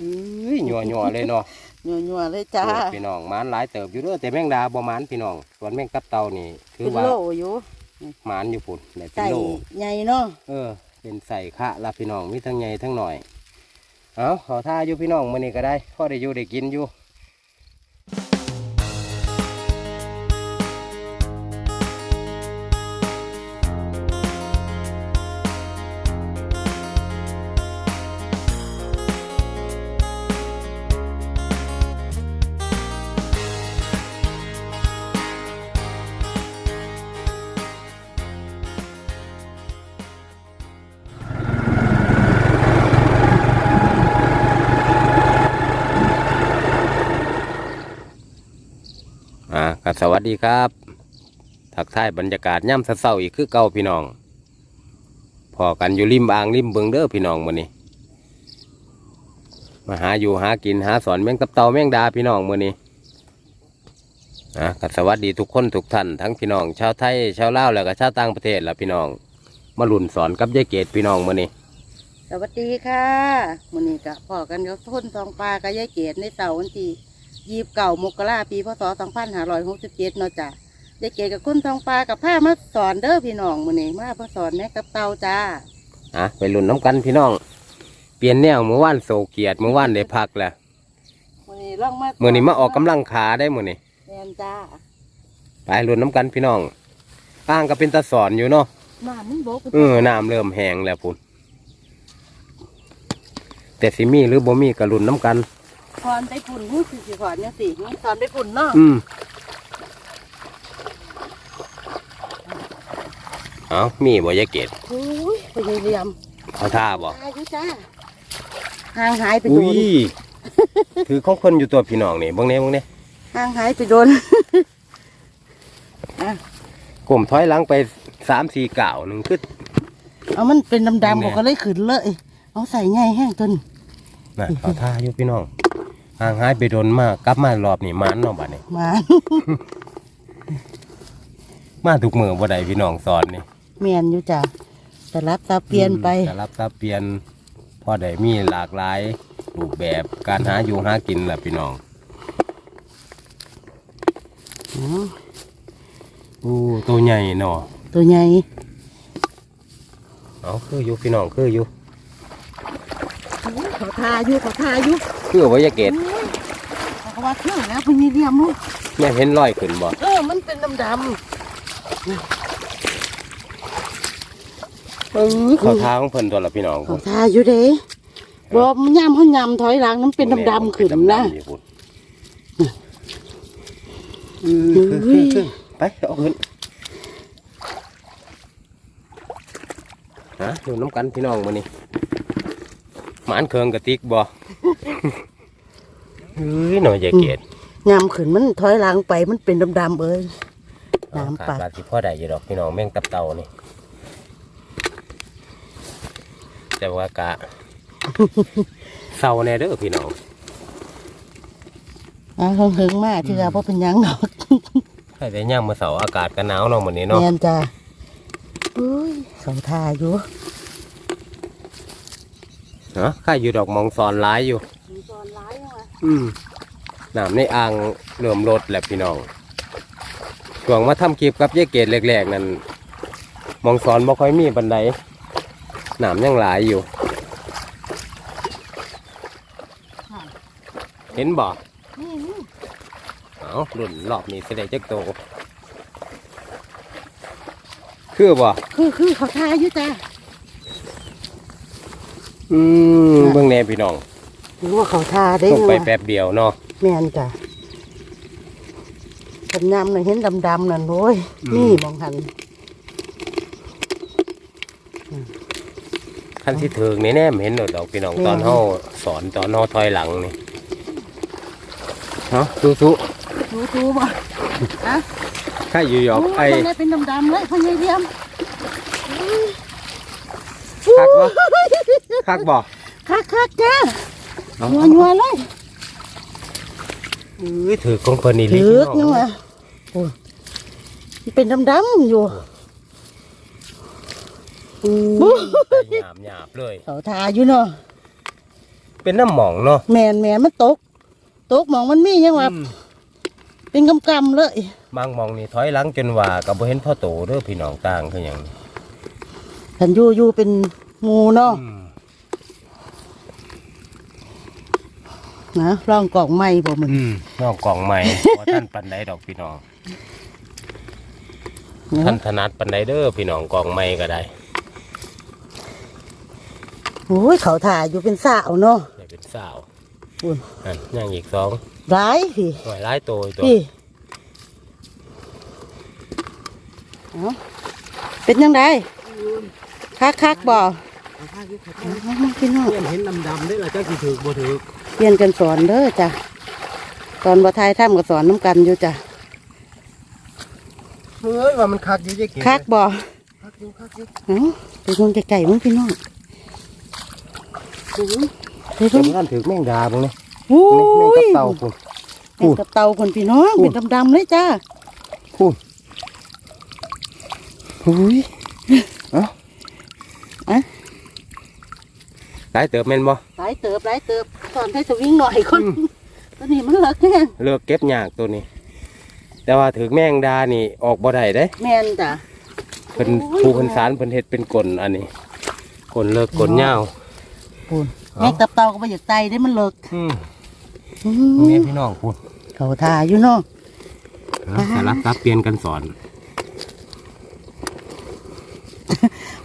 อุ้ยหยัวหยัวๆเลยเนาะยัวๆเลยจ้าโอ้พี่น้องหมานหลายเติบอยู่เด้อแต่แมงดาบ่หมานพี่น้องส่วนแมงตับเต่านี่ถือเป็นว่าโลอยู่หมานอยู่พุ่นได้เป็นใส่โลใหญ่เนาะเออ เป็นใส่คะละพี่น้องมีทั้งใหญ่ทั้งหน่อย เอาขอท่าอยู่พี่น้องมื้อนี้ก็ได้พอได้อยู่ได้กินอยู่ อ่าก็สวัสดีครับทักทายบรรยากาศย่ำเศร้าอีกคือเก่าพี่น้อง พอกันอยู่ริมอ่างริมเบิงเด้อพี่น้องมื้อนี้มาหาอยู่หากินหาสอนแมงตับเต่าแมงดาพี่น้องมื้อนี้อะก็สวัสดีทุกคนทุกท่านทั้งพี่น้อง ชาวไทยชาวลาวแล้วก็ชาวต่างประเทศละพี่น้อง มาลุ่นสอนกับยายเกดพี่น้องมื้อนี้สวัสดีค่ะมื้อนี้ก็พอกันกับทุนสองปลากับยายเกดในเสาวันที่ ยีบเก่ามกราปีพศสองพันห้าร้อยหกสิบเจ็ดเนาะจ้ะยายเกดกับคุณทองปลากับผ้ามาสอนเด้อพี่น้องมื้อนี้มาเพื่อสอนแม่กับเตาจ้าอะไปลุ่นน้ำกันพี่น้อง เปลี่ยนแนวเมื่อวานโศกเกียรติเมื่อวานได้พักแล้วมื้อนี้ลองมามื่อนี้มาออกกำลังขาได้มื่อนี้แม่นจ้าไปรุ่นน้ำกันพี่น้องอ้างก็เป็นตาสอนอยู่เนาะน้ำมันบกเออน้ำเริ่มแห้งแล้วพุ่นแต่สิมีหรือบ่มีก็รุ่นน้ำกัน สอนไปพุ่นหูสิสิสอนเนี่ยสิสอนไปพุ่นเนาะอืมเอามีบ่ยายเกดอุ้ยไปเรียมเอาท่าบ่ตายอยู่จ้าห่างหายไปโดอุ้นยถือของเพิ่นอยู่ตัวพี่น้องนี่เบิ่งแหน่เบิ่งแหน่ห่างหายไปโดน กลมถอยหลังไปสามสี่ก่าวหนึ่งคือ เอามันเป็นดำๆแม่ผมก็เลยขึ้นเลย เอาใส่ไงแห้งจน น่ะเอาท่าอยู่พี่น้อง ห่างหายไปโดนมากกลับมารอบนี่มันเนาะบัดนี้ มา มาทุกมือบ่ได้พี่น้องสอนนี่เมียนอยู่จ้ะแต่รับตาเปลี่ยนไปแต่รับตาเปลี่ยนพอได้มีหลากหลายรูปแบบการหาอยู่หากินแหละพี่น้องอืมอู้ตัวใหญ่เนาะตัวใหญ่เอาคืออยู่พี่น้องคืออยู่อุ๊ยเขา ทาอยู่เขาทาอยู่คือว่ายาเกตอุ๊ยเขาว่าเครื่องแล้วพญีเรียมลูกแม่เห็นรอยขึ้นบ่เออมันเป็นดำเออเขาทาของเพิ่นตัวละพี่น้องๆเขาทาอยู่เด้บ่มันย่ำเขาย่ำถอยหลังน้ำเป็นดำๆขึ้นนะเป็ดำๆอยู่พุ่นเออคือคือคือไปเอาขึ้นฮะดูน้ำกันพี่น้องมานี่ห มานเคืองกระติกบ่เฮ้ยหน่อยยาเกตย่ำขึ้นมันถอยหลังไปมันเป็นดำๆเอ้ยน้ำขาปัดดบาดที่พ่อได้อยู่ดอกพี่น้องแม่งตับเต่านี่ แต่ว่ากะเศร้าแน่เด้อพี่น้องอะเฮิงๆมากที่เราเพราะเป็นหยังดอกใครแต่ย่ามมื่อเสาร์อากาศก็หนาวเนาะเหมือนนี้เนาะเนียนจ้ะอุ้ยเขาทาอยู่ เนาะข้าอยู่ดอกมองซอนร้ายอยู่ตอนร้ายมาอืมน้ำในอ่างเริ่มลดแล้วพี่น้องช่วงมาทำคลิปกับยายเกดแรกๆนั่นมองซอนบ่ค่อยมีบันไดน้ำยังหลายอยู่ เห็นบ่นี่นี่เอารุ่นรอบนี้เสได็จจักโต คือบ่คือคือเขาทายอยู่จ้ะ อืมเบื้องแหนพี่น้องหรือว่าเขาทาได้ลงไปไงวะแป๊บเดียวเนาะแม่นจ้ะผนยำน่ะเห็นดำๆนั่นโอ้ยอืมนี่มองหันขั้นที่ถึงนี่แน่เห็นดอกพี่น้องตอนเฮาสอนตอนเฮาถอยหลังนี่เนาะสู้ดูดูบ่อะๆถ้าอยู่หยอกไอ้มันเลยเป็นดำๆเลยพ่อใหญ่เดียมคักบ่ คักบ่คักคักๆจ้ะเอายัวยัวๆเลยอุ้ยถือของเพิ่นนี่ลิถือกพี่ยังน้องไงโอ้ยมันเป็นดำๆอยู่อุ้ยหยาบหยาบๆเลยเขาทาอยู่เนาะเป็นน้ำหมองเนาะแมนแมนมันตก ตกหมองมันมียังว่าอืมเป็นกำกำๆเลยบางหมองนี่ถอยหลังจนว่าก็บ่เห็นพ่อโตเด้อพี่น้องต่างคือหยังฉันอยู่อยู่เป็น งูเนาะอืมนะร่องกล่องไม้บ่มันอืมนอกกล่องใหม่บ่ท่านปันใดดอกพี่น้องท่านถนัดปันใดเด้อพี่น้องกล่องใหม่ก็ได้โอ้ยเขาถ่ายอยู่เป็นสาวเนาะได้เป็นสาวอุ้ยนั่นย่างอีกสองร้ายพี่หน่วยหลายโตอีกตัวพี่เอาเป็นยังไงคักคักๆบ่ เอามาพี่น้องเห็นดำๆได้ล่ะจักสิถูกบ่ถูกเปลี่ยนกันสอนเด้อจ้ะตอนบ่ทายถ้ำก็สอนน้ำกันอยู่จ้ะเฮ้ยว่ามันคักอยู่จักเก็บคักบ่คักอยู่คักอยู่เอาไปลงไก่ๆมั้งพี่น้องไปลเดี๋ยวงมันถือแมงดาบ่นี่โอ้นี่แมงยกับเต่าพุ่นแม่งกับเตาคนพี่น้องเป็นดำๆเลยจ้าพุ่นอุ้ยเอ้าอะ หลายเติบแม่นบ่หลายเติบหลายเติบสอนให้สวิงหน่อยคนตัวนี้มันเลิกแห้งเลือกเก็บยากตัวนี้ แต่ว่าถือแมงดานี่ออกบ่ได้เด้ แม่นจ้ะเพิ่นผู้เพิ่นสารเพิ่นเฮ็ดเป็นกลอันนี้กลเลิกกลยาวปูนแม่งกับเตาก็ไปอยากไตได้มันเลิกอืมอืเมียมพี่น้องพูดเขาทาอยู่เนาะสลับซับเปลี่ยนกันสอน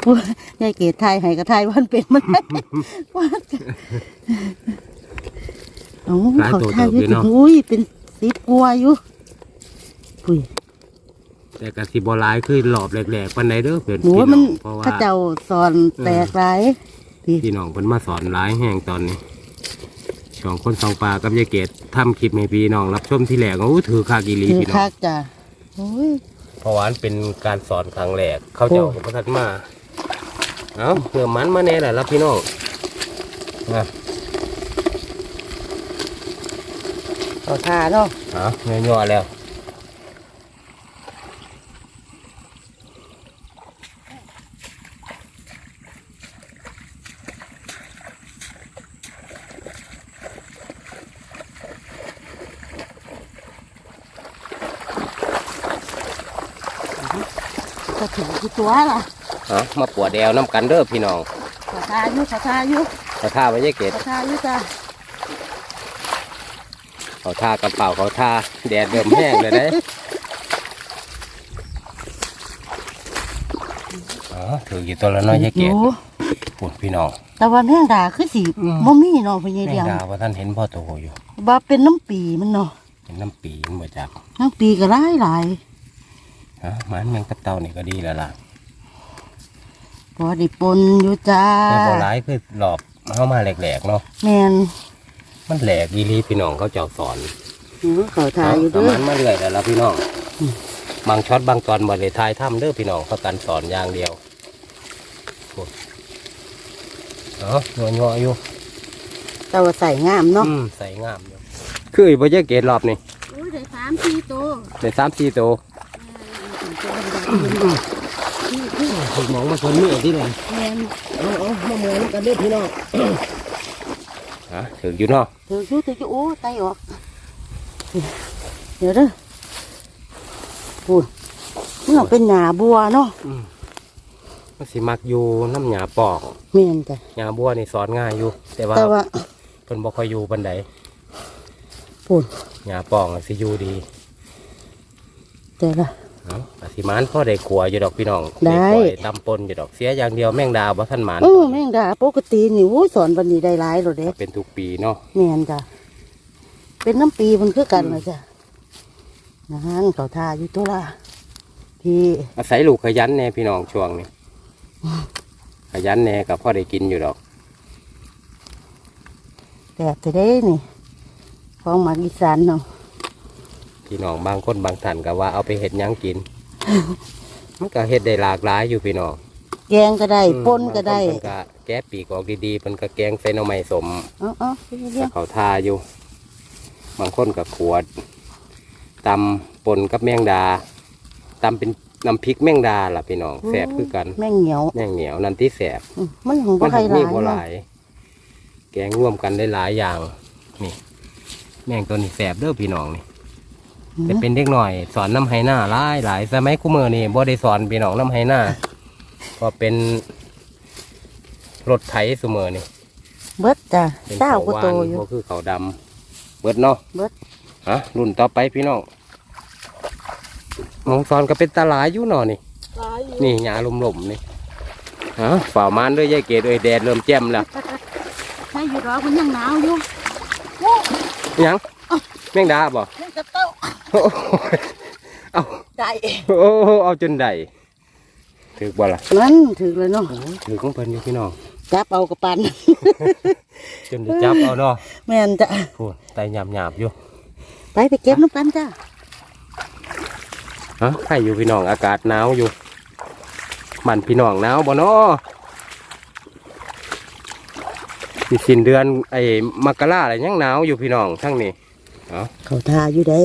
ปูยายเกดทายให้กับทายว่ามันเป็นมันว่าจะโอ้เขาทาอยู่ถึงอุ้ยเป็นสิบกลัวาอยู่ปุ้ยแต่กสิบหลายคือหลอบแหลกๆปันใดเด้อเพื่อนหนูพี่ว่าน้มัอนงเพราะว่าเข้าเจ้าสอนแตกหลายพี่พี่น้องเพิ่นมาสอนหลายแห่งตอนนี้ช่องคนสองปลากับยายเกดทำคลิปให้พี่น้องรับชมที่แหลกโอ้ถือคากีรีคือพี่น้อคังกจ้ะโอ้ย เพราะว่าอันเป็นการสอนครั้งแรกเขาเจ้าโอ้ก็บ่ทันมา เอาเพื่อมันมาแน่แหละรับพี่น้องนะเขาทาเนาะเอาย่อๆแล้วจะถึงกี่ตัวล่ะ เอามาปวดแอวน้ำกันเด้อพี่น้องเขาทาอยู่เขาทาอยู่เขาท่าไว้ยายเกดเขาทาอยู่จ้ะเขาท่ากระเป๋าเขาท่าแดดเริ่มแห้งเลยเด้อ๋อถืออยู่ตัวละน้อยยายเกดอยู่ปวดพี่น้องแต่ว่าแมงดาคือสีอืมบ่มีเนาะพี่แมยายงเดียงดาว่าท่านเห็นพ่อโตอยู่บ่าเป็นน้ำปีมันเนาะเป็นน้ำปีมันมาจากน้ำปีก็หลายหลาย ฮะหมันแมงกับเต่านี่ก็ดีแล้วล่ะ พอได้ปนอยู่จ้าแต่พอร้ายคือหลอบเข้ามาแหลกๆเนาะแมนมันแหลกอีหลีพี่น้องเขาเจ้าสอนหือเขาทาอยู่ปเด้ระอมาณมาเรื่อยแล้วล่ะพี่น้องบางช็อตบางตอนบ่ได้ทายถ้ำเด้อพี่น้องเขากันสอนอย่างเดียวโอ้เนาะยัวๆอยู่แต่ว่าใส่งามเนาะอืมใส่งามอยู่คืออีบ่ยายเกดรอบนี่โอ้ยได้สามสี่ตัวได้สามสี่ตัว มองมาคนนี้ที่ไหนเอาเอามาเมืองกันเด้อพี่น้องฮะถึงอยู่เนาะถืออยู่ถืออยู่โอ้ไตออกเดี๋ยวเด้อพูดมันเอเป็นหนาบัวเนาะมันสิมักอยู่น้ำหยาปอกแม่นจ้ะหยาบัวนี่สอนง่ายอยู่ แต่ว่าแต่ว่าเพิ่นบ่ค่อยอยู่ปันใดพูดหยาปอกสิอยู่ดีแต่ละ เนาะอาสิหมานพ่อได้ขัวอยู่ดอกพี่น้องได้ ขัวตำปนอยู่ดอกเสียอย่างเดียวแมงดาบ่ทันหมานเออแม่งดาปกตินี่โอ้ยสอนวันนี้ได้หลายหรอเด้เป็นทุกปีเนาะแม่นจ้ะเป็นน้ำปีมันคือกันเลยจ้ะนะฮะเขาทาอยู่ตัวละพี่อาศัยลูกขยันแน่พี่น้องช่วงนี้ขยันแน่กับพ่อได้กินอยู่ดอกแต่จะได้นี่ของหมากอีสานเนาะ พี่น้องบางคนบางท่านก็ว่าเอาไปเห็ดหยังกิน มันก็เห็ดได้หลากหลายอยู่พี่น้องแกงก็ได้อืมป่นก็ได้บางคนเพิ่นก็แก้ปีกออกดีๆเพิ่นก็แกงใส่หน่อไม้สม เอ๋อาพี่เลี้ยกับงเขาทาอยู่ บางคนก็ขวดตำปนกับแมงดาตำเป็นน้ำพริกแมงดาล่ะพี่น้องแสบคือกันแม่งเหนียวแมงเหนียวนั่นที่แสบอืมมันของบ่มันใครถึงหมีลายบัวหเนาะลายแกกงร่วมกันได้หลายอย่าง นี่ แม่งตัวนี้แสบเด้อพี่น้องนี่ แต่เป็นเด็กหน่อย สอนน้ำไห้หน้าหลายหลายสมัยคู่มือนี่บ่ได้สอนพี่น้องน้ำไห้หน้าก็เป็นรถไถเสมอนี่เบิดจ้ะเป็นเจ้าเขาก็วาโตนอยู่ก็คือเขาวดำเบิดเนาะเบิดฮะรุ่นต่อไปพี่น้องมองสอนก็เป็นตาหลายอยู่เนาะนี่หลายอยู่นี่หญ้าลมๆนี่ฮะฝ่ามานด้วยยายเกดเอ้ยแดดเริ่มแจ่มแล้วใช่อยู่รอมันยังหนาวอยู่หยังแมงดาบ่ยังกระเต้าโอ้โหเอาได้โอ้โหเอาจนได้ถือบ่ล่ะนั่นถึงเลยเนาะถือของเพิ่นอยู่พี่น้องจับเอากระปันจนได้จับเอาเนาะแม่นจ้ะพูดไตหยาบๆอยู่ไปไปเก็บน้ำกันจ้ะฮะให้อยู่พี่น้องอากาศหนาวอยู่มันพี่น้องหนาวบ่เนาะสิสิ้นเดือนไอ้มกราอะไรยังหนาวอยู่พี่น้องทั้งนี้ เอ้าเขาทาอยู่ได้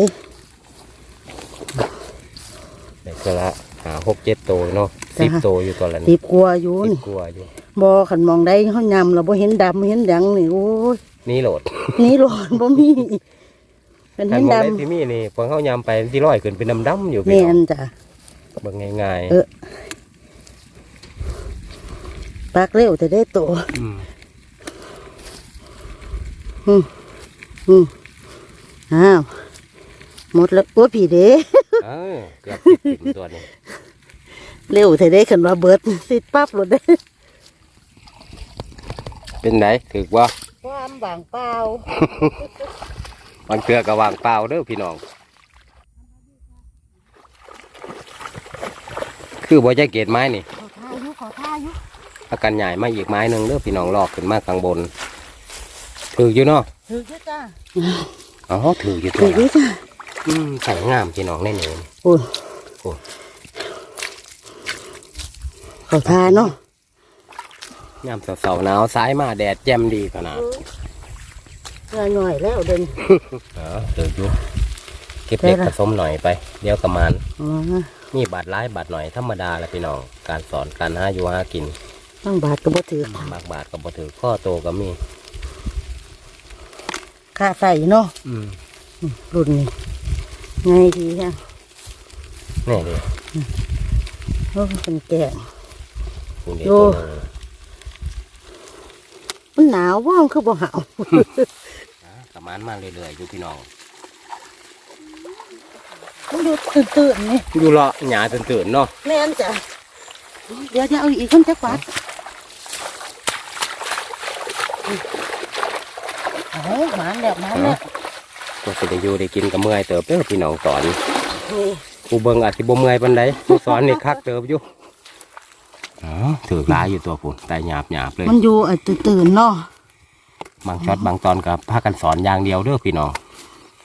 เด็กก็ละหาหกเจ็ดโตวเนาะสิบโตวอยู่ตอนละสินี่บกลัวาอยู่สินี่บกลัวาอยู่ บ่ขันมองได้เขายำเราบ่เห็นดำเห็นดังนี่โอ้ยนี่โหลดนี่ร้อนบ่มีเป็นถ้าเห็นมองดได้ที่มีนี่พอเขายำไปที่ร้อยขึ้นเป็นดำๆอยู่ำพี่แม่น้องนจ้ะ เบิ่งง่ายเออ ปากเร็วแต่ได้โต ๆอืมอืม อ้าวหมดแล้วโอ้ยพี่เด้เออเกือบติดติ่มตัวนี้เร็วแต่ได้ขันว่าเบิดสิปั๊บหลดได้เป็นไหนถือว่าความบางเปล่ามันเกลือกระวางเปล่าเด้อพี่น้อง คือบ่จะเกตไม้นี่ขอท่าอยู่ขอท่าอยู่อากันใหญ่มาอีกไม้หนึ่งเด้อพี่น้องลอกขึ้นมาข้างบนถืออยู่เนาะถืออยู่จ้า อ๋อถืออยู่ตัถืวออยู่จ้าอืมใส่งามพี่น้องแน่นอนโอ้ยโอ้ขอท่าเนาะยามเสาๆหนาวซ้ายมาแดดแจ่มดีขนาดเงยหน่อยแล้วเดินอ๋อถืออยู่เก็บเล็กได้ผละสมหน่อยไป เดี๋ยวกระมานอ๋อมีบาดร้ายบาดหน่อยธรรมดาแหละพี่น้อง การสอนการหาอยู่หากินตั้งบาทก็บ่ถือมากบาดกับบ่ถือข้อโตก็มีค่าใส่เนาะอืมรุ่นนี้ไงดีฮะนี่เลยโอ้เป็นแก่คุณเดียโอ้วตัวหนึงมันหนาวว่างคือบ่หาวอะกระมานมาเรื่อยๆอยู่พี่น้องมันดูตื่นๆนี่อยู่เลาะหยาตื่นๆเนาะแม่นจ้ะเดี๋ยวจะเอาอีกคนจักบาทโอ้ หมานแล้วหมานแล้วก็สิได้อยู่ได้กินกับเมื่อยเติบเด้อพี่น้องสอนนี่ผู้เบิ่งอาจสิบ่เมื่อยปานใดผู้สอนนี่คักเติบอยู่อ๋อถือหลายอยู่ตัวพุ่นแต่หยาบหยาบๆเลยมันอยู่ไอ้ตื่นๆเนาะบางช็อตบางตอนกับพากันสอนอย่างเดียวเด้อพี่น้อง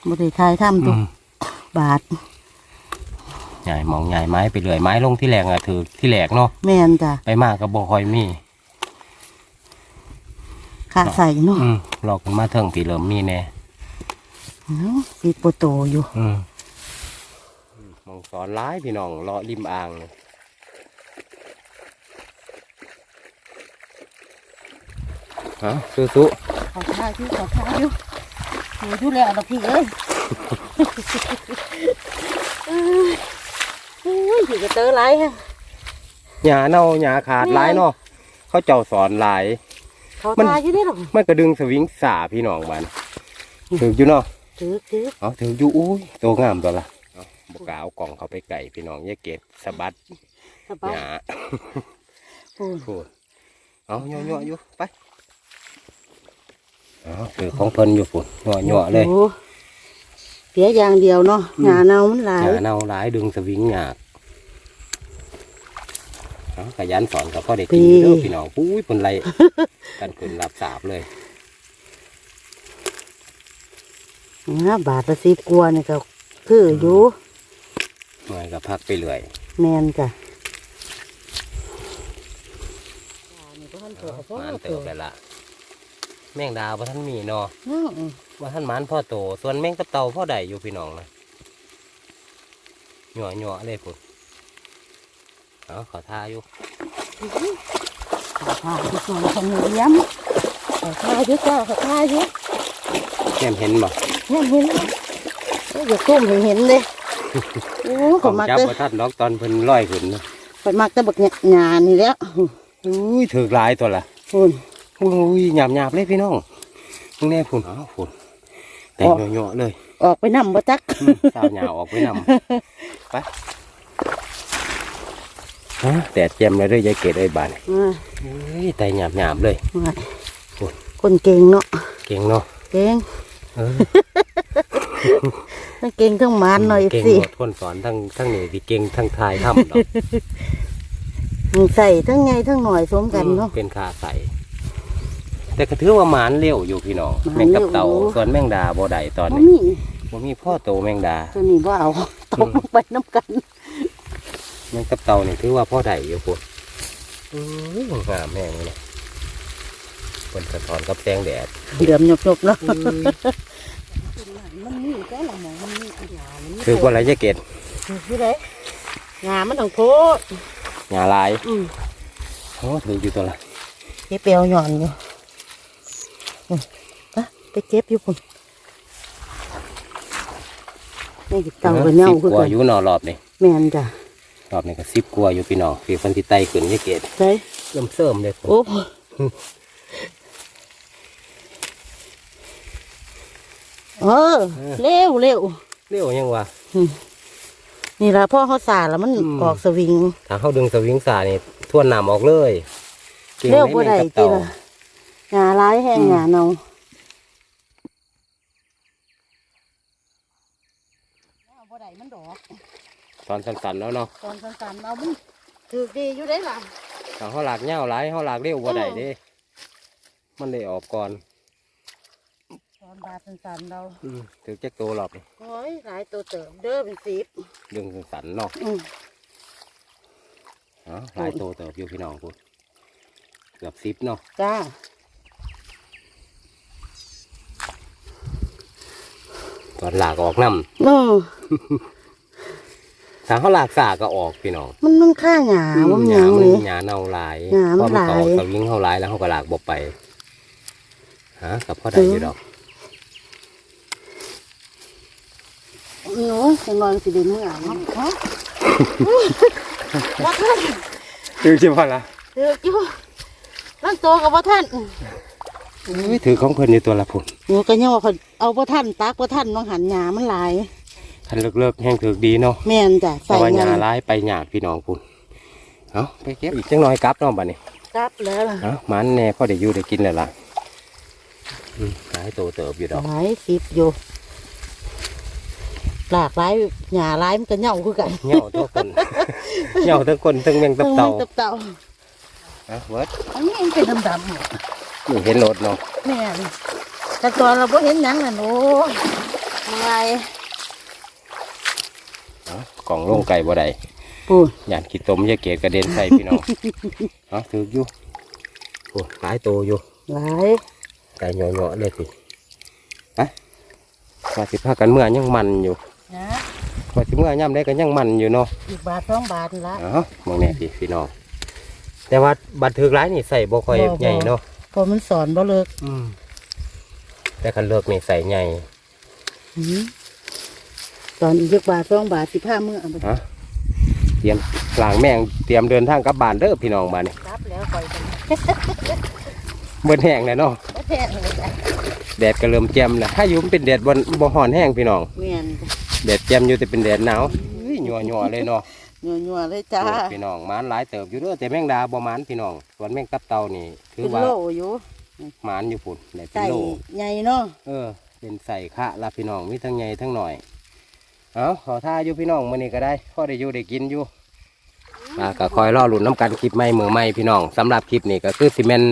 บ่ได้ทายทำอืตัวมบาทใหญ่มองใหญ่ไม้ไปเรื่อยไม้ลงที่แหลกอะถือที่แหลกเนาะแม่นจ้ะไปมากก็บ่ค่อยมี ค่าใส่เนาะอืมหลอกกันมาเทิงพี่เริ่มมีแน่เนาะสีโปโตอยู่อืมมองสอนร้ายพี่น้องเลาะริมอ่างเลยฮะสู้ขอทายอยู่ขอทายอยู่อยู่อยู่แล้วดอกพี่เอ้ยเอ้ยเอ้ยอยู่กับเตอไรฮะๆหญ้าเน่าหญ้าขาดหลายเนาะเขาเจ้าสอนหลาย เขามันทายอยู่ได้หรอกมันกระดึงสวิงสาพี่น้องมันถืออยู่เนาะถือถือเอาถืออยู่อุ้ยตัวงามตัวละเอาบกล้าเอากล่องเขาไปไก่พี่น้องอย่าเก็บสะบัดสบายหญ้าปูนพูดเอาเนาะๆอยู่ไปเอาถือของเพิ่นอยู่ฝุ่นเนาะๆเลยโอ้เสียอย่างเดียวเนาะหญ้าเน่ามันหลายหญ้าเน่าหลายดึงสวิงหยากเอา ขยันสอนกับพ่อได้กินเด้อพี่น้องปุ้ยเพิ่นไรกันขึ้นรับสาบเลยนะบาทละสิบกว่านี่ก็คืออยู่เมื่อยก็พักไปเรื่อยแมนจ้ะหมานเติบไปละแมงดาว่าท่านมีเนาะอืมว่าท่านหมานพ่อโต ส่วนแมงกับเต่าพ่อใดอยู่พี่น้องนะหยั่วหยั่วๆเลยพุ่น เอาขอท่าอยู่ขอทานที่ส่วนของหนูเลี้ยงขอทายด้วยจ้าขอทายด้วยแม่เห็นบ่เห็นเห็นเอ้ยอย่าก้มให้เห็นเลยโอ้ขขอองมักจับเลยบ่ทันดอกตอนเพิ่นลอยขึ้นนะขอยมักแต่บักเนี่ยงานนี่แหล้วอุ้ยถือกหลายตัวละคุณอุ้ยหยาบๆเลยพี่น้องมึงแน่พุ่นอ้าวพุ่นแต่งเหยาะๆเลย ออกไปนำบ่จักอืมสาวหยาออกไปนำไปฮะ แดดแจ่มเลยเด้วยยายเกดเอ้ยบานอ่าเฮ้ยแต่หยาบๆเลยว่าโอ้ยคนเก่งเนาะ เก่งเนาะ เก่งเออทั้งเก่งทั้งหมันหน่อยเก่งสิหมดคนสอนทั้งทั้งนี่สิเก่งทั้งทายทำดอกใส่ทั้งไงทั้งหน่อยสมกันเนาะ เป็นขาใสแต่ก็ถือว่าหมานเร็วอยู่พี่น้องหมานแมงกับเต่าเร็วอยู่ส่วนแมงดาบ่ได้ตอนบ่นี้มีบ่มีพ่อโตแมงดาตัวนี้ว่าเอาตกลงไปน้ำกันแมงกับเต่านี่ถือว่าพ่อได้อยู่พุ่นอื้องามแม่งเลยเป็นสะท้อนกับแสงแดดเดือมหยบๆเนาะอื้อมันมีแค่ละหมองมันมีอีหยามันมีถือว่าอะไรจะเกตที่ไหนงามันต้องโคตรหยาลายอืมโอ้ถืออยู่ตัวละเก็บเปียวหย่อนอยู่อืมไปไปเก็บอยู่พุ่นนี่เต่ากับเน่าสิบคือกว่ากันอยู่หนอรอบนี่แม่นจ้ะ รอบนี้ก็สิบกว่าอยู่พี่น้องพี่คนที่ไต่ขึ้นจะเกตใช่เริ่มเสริมเลยพุ่นโอ้เออเร็วเร็วเร็วยังวะนี่ละพ่อเขาสาแล้วมันอืมออกสวิงถ้าเขาดึงสวิงสานี่ทวนน้ำออกเลยก่งเร็วในบ่ได้แม่งกับจีเต่าละงาร้ายแห้งอืมงาเนาบ่ได้มันดอก ตอนสั้นๆแล้วเนาะตอนสั้นๆเรามันถือดีอยู่ได้ล่ะถ้าเขาหลากเงาหลายเขาหลากเร็วบ่ได้เด้มันเลยออกก่อนตอนบาดสั้นๆเราอืมถือแจ็คโตรอบนี่โอ้ยหลายตัวเติมเด้อเป็นสิบดึงสั้นๆเนาะอืมอ๋อหลายโตเติบอยู่พี่น้องพูดเกือบสิบเนาะจ้าตอนหลากออกน้เออำ ถ้าเขาหลากสาก็ออกพี่น้องมันมันค่าหยาว่ามันหยังมัเลยหยาเน่าหลายหญ้ามันเพระหลายเก่สวิงเขาหลายแล้วเขาก็หลากบ่ไปฮะกับพ่อได้อยู่ดอกหนูจะนอนสิเดินเมื่อเนาะฮะว่าท่านถือใช่ป่ะล่ะถือจิ้วนั่นโตกับว่าท่านถือของเพิ่นอยู่ตัวละพุ่นหนูก็ยังว่าเขาเอาว่าท่านตักว่าท่านน้องหันหยามันหลาย คันเลิกๆแห้งถือดีเนาะแม่นจ้ะแต่ใส่ว่าหเงิยานหลายไปหยาดพี่น้องพุ่นเอาไปเก็บอีกจังน้อยกลับเนาะบัดนี้กลับแล้วล่ะเอามันแน่พ่อได้อยู่ได้กินแล้วล่ะอืมหลายโตเติบอยู่ดอกหลายสิบอยู่หลากหลายหยาหลายมันก็เหน่าคือกันเหงาทุกคนเหงาทั้งคนทั้งแมงตับเต่าตับเต่าอะเวิร์ดอันนี้มันเป็นดำๆหมดนี่เห็นรถเนาะแม่นแต่ตอนเราไ่เห็นหยังน่ะหนูอะไรเอ้า กล่องลงไก่บ่ได้ปูหยาดขี้ตมอยาเกตกระเด็นใส่พี่น้องเอาถืออยู่โอ้หลายโตอยู่หลายไก่เหยาะๆเลยสิไปว่าสิพากันเมื่อยังมันอยู่นะว่าสิเมื่อย่ำได้ก็ยังมันอยู่เนาะอีกบาทสองบาทละเอ้ามองแน่พี่พี่น้องแต่ว่าบัตรถือร้ายนี่ใส่บ่ค่อยบ่บ่ใหญ่เนาะพอมันสอนบ่เลิกอืมแต่คันเลิกนี่ใส่ใหญ่ หือสอนอีกบาทสองบาทสิบห้ามื้อเอาไปฮะเตรียมหลางแมงเตรียมเดินทางกลับบ้านเด้อพี่น้องบ้านนี่รับแล้วปล่อยกันเบิ่นแห้งเลยเนาะไม่แพงเลยจ้ะแดดก็เริ่มแจ่มแล้วถ้าอยู่มันเป็นแดดบนบ่ฮ้อนแห้งพี่น้องแม่นจ้ะแดดแจ่มอยู่แต่เป็นแดดหนาวเฮ้ยยัวๆเลยเนาะ ยัวๆเลยจ้าโอ้พี่น้องหมานหลายเติบอยู่เด้อแต่แมงดาบ่หมานพี่น้องส่วนแมงตับเต่านี่ถือเป็นว่าโลอยู่หมานอยู่พุ่นได้เป็นใส่โลใหญ่เนาะเออ เป็นใส่คะละพี่น้องมีทั้งใหญ่ทั้งหน่อย เอาขอท่าอยู่พี่น้องมื้อนี้ก็ได้พอได้อยู่ได้กินอยู่อ่าก็คอยรอลุ้นน้ำกันคลิปใหม่มือใหม่พี่น้องสำหรับคลิปนี้ก็คือสิเมน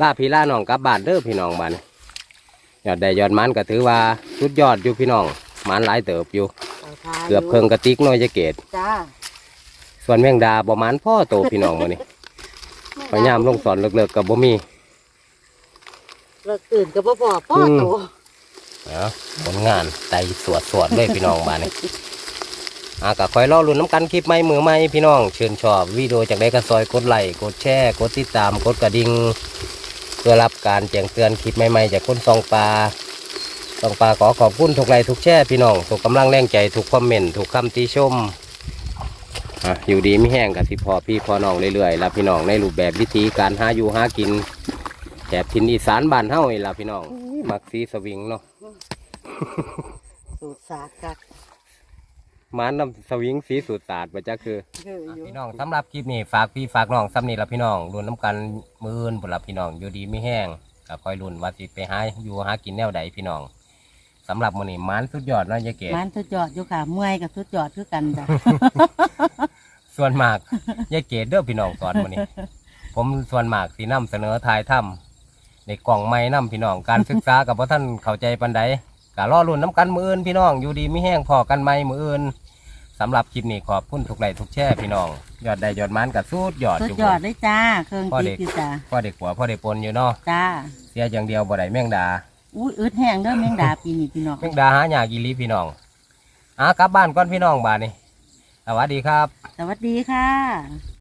ล่าพี่ล่าน้องกลับบ้านเด้อพี่น้องบ้านยอดได้ยอดมันก็ถือว่าสุดยอดอยู่พี่น้องหมันหลายเติบอยู่เอาทาเกือบเพิ่งกระติกน้อยจะเกตจ้าส่วนแมงดาบ่หมันพ่อโตพี่น้องมื้อนี้พยายามลงสอนเลิกๆกับบ่มีเลิกตื่นกับพ่อพ่อพ่ออืมโต เอาผลงานไตสวดสวดเลยพี่น้องบ้านนี้อาก็คอยรอลุ้นน้ำกันคลิปใหม่มือใหม่พี่น้องเชิญชอบวิดีโอจากได้ก็ซอยกดไลค์กดแชร์กดติดตามกดกระดิ่งเพื่อรับการแจ้งเตือนคลิปใหม่ๆจากคนซองปลาซองปลาขอขอบคุณทุกไลค์ทุกแชร์พี่น้องทุกกำลังแรงใจทุกคอมเมนต์ทุกคำติชมอยู่ดีไม่แห้งกับสิพอพี่พอน้องเรื่อยๆแล้วพี่น้องในรูปแบบวิธีการหาอยู่หากินแถบทินอีสานบ้านเฮ้านี่ล่ะพี่น้องมักสีสวิงเนาะ สูตรสาดกักหมานำสวิงสีสูตรศาสตร์มาจ้าคือคืออยู่พี่น้องสำหรับคลิปนี้ฝากพี่ฝากน้องซ้ำนี่ละพี่น้องรุ่นน้ำกันมืออื่นบุละพี่น้องอยู่ดีไม่แห้งก็คอยรุ่นว่าสิไปหาอยู่หากินแนวใดพี่น้องสำหรับมื้อนี้หมันสุดยอดเนาะยายเกศมันสุดยอดอยู่ค่ะเมื่อยกับสุดยอดคือกันจ้ะ ส่วนมากยายเกศเด้อพี่น้องสอนมื้อนี้ ผมส่วนมากสีน้ำเสนอทายถ้ำในกล่องไม้น้ำพี่น้องการศึกษากับพ่ท่านเข้าใจปันใด ก็รอรุ่นน้ำกันมืออื่นพี่น้องอยู่ดีไม่แห้งพอกันไหมมืออื่นสำหรับคลิปนี้ขอบคุณทุกไลค์ทุกแช่พี่น้อง ยอดได้ยอดมันกับสุดยอดสุดอยู่ยอดเลยจ้า เครื่องพ่อติเด็ดกอยู่จ้าพ่อเด็กหัวพ่อเด็กปนอยู่เนาะจ้า เสียอย่างเดียวบ่ได้แมงดาอุ้ยอึดแห้งเด้อแมงดาปีนี้พี่น้องแมงดาหายากอีหลีพี่น้องอะกลับบ้านก่อนพี่น้องบ้านนี้สวัสดีครับ สวัสดีค่ะ